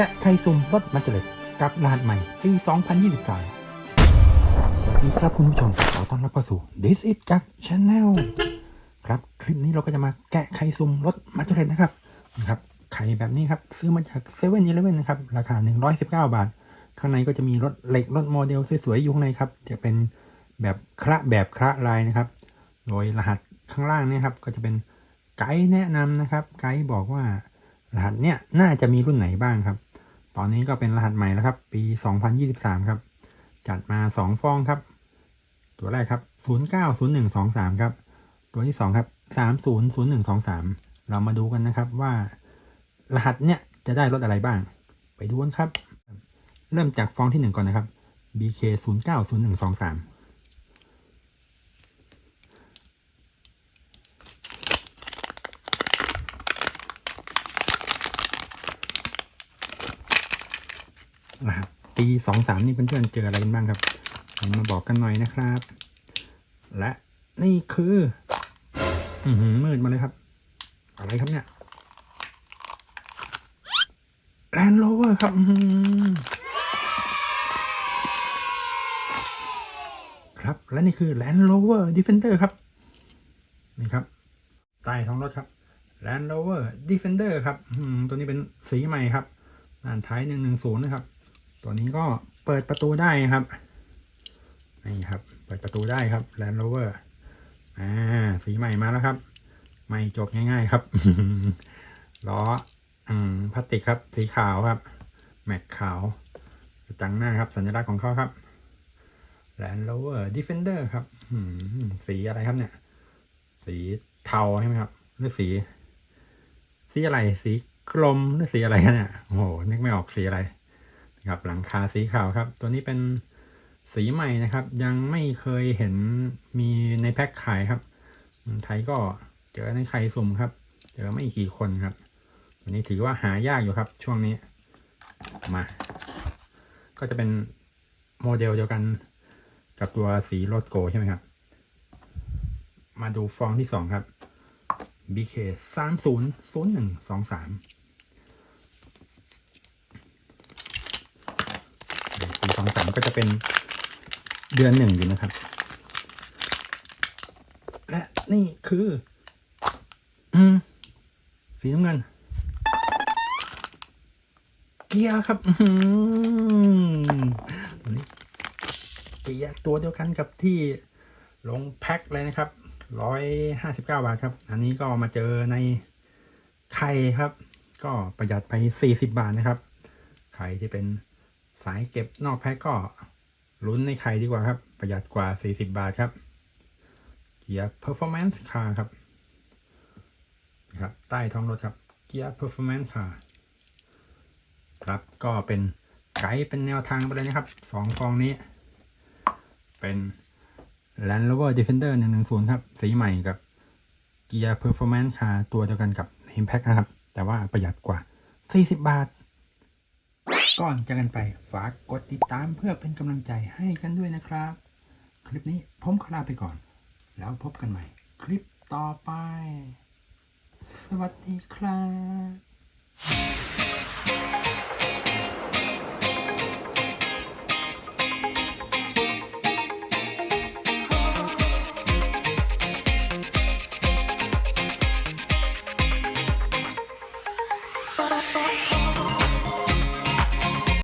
แกะไข่ซุ่มรถมาเจริญกับรหัสใหม่ปี 2023 สวัสดีครับคุณผู้ชม ขอต้อนรับเข้าสู่ This is Jack Channel ครับ คลิปนี้เราก็จะมาแกะไข่ซุ่มรถมาเจริญนะครับนะครับไข่แบบนี้ครับ ซื้อมาจาก7 e เ e ่ e อนะครับ ราคา 119 บาท ข้างในก็จะมีรถเหล็กรถโมเดลสวยๆอยู่ข้างในครับ จะเป็นแบบคระแบบคระลายนะครับ โดยรหัสข้างล่างนี่ครับ ก็จะเป็นไกด์แนะนำนะครับ ไกด์บอกว่ารหัสเนี่ยน่าจะมีรุ่นไหนบ้างครับ ตอนนี้ก็เป็นรหัสใหม่แล้วครับ ปี 2023 ครับ จัดมา 2 ฟองครับ ตัวแรกครับ 090123 ครับ ตัวที่ 2 ครับ 300123 เรามาดูกันนะครับว่ารหัสเนี่ยจะได้รถอะไรบ้าง ไปดูกันครับ เริ่มจากฟองที่ 1 ก่อนนะครับ BK090123 นะครับปีสองสามนี่เพื่อนๆเจออะไรกันบ้างครับมาบอกกันหน่อยนะครับ และนี่คืออือหือมืดมาเลยครับ อะไรครับเนี่ยแลนด์โรเวอร์ครับครับ และนี่คือ Land Rover Defender ครับ นี่ครับใต้ท้องรถครับ Land Rover Defender ครับตัวนี้เป็นสีใหม่ครับด้านท้าย110นะครับ ตัวนี้ก็เปิดประตูได้ครับนี่ครับ เปิดประตูได้ครับ Land Rover อ่าสีใหม่มาแล้วครับ ไม่จบง่าย ๆ ครับล้ออืมพลาสติกครับสีขาวครับ แม็กขาวกระจังหน้าครับ สัญลักษณ์ของเขาครับ Land Rover Defender ครับสีอะไรครับเนี่ย สีเทาใช่ไหมครับหรือสี สีอะไร สีกลมหรือสีอะไรเนี่ยโอ้โหนึกไม่ออกสีอะไร ครับหลังคาสีขาวครับ ตัวนี้เป็นสีใหม่นะครับ ยังไม่เคยเห็นมีในแพ็คขายครับไทยก็เจอในไข่สุ่มครับ เจอไม่กี่คนครับวันนี้ถือว่าหายากอยู่ครับ ช่วงนี้มา ก็จะเป็นโมเดลเดียวกันกับตัวสีโรดโกใช่ไหมครับ มาดูฟองที่สองครับ BK 3 0 0 1 2 3 ปี สองสามก็จะเป็นเดือนหนึ่งอยู่นะครับ และนี่คือ อืม สีน้ำเงิน เกียร์ครับอื้อหือตัวนี้เกียร์ตัวเดียวกันกับที่ลงแพ็คเลยนะครับร้อยห้าสิบเก้าบาทครับ อันนี้ก็มาเจอในไข่ครับ ก็ประหยัดไปสี่สิบบาทนะครับ ไข่ที่เป็น สายเก็บนอกแพ็คก็ลุ้นในใครดีกว่าครับ ประหยัดกว่า 40 บาทครับ เกียร์ performance car ครับนะครับใต้ท้องรถครับ เกียร์ performance car ครับก็เป็นไกด์เป็นแนวทางไปเลยนะครับสองฟองนี้ เป็น Land Rover Defender 110 ครับ สีใหม่กับเกียร์ performance car ตัวเดียวกันกับ Impact นะครับ แต่ว่าประหยัดกว่า 40 บาท ก่อนจะกันไปฝากกดติดตามเพื่อเป็นกำลังใจให้กันด้วยนะครับ คลิปนี้ผมขลาไปก่อน แล้วพบกันใหม่ คลิปต่อไป สวัสดีครับ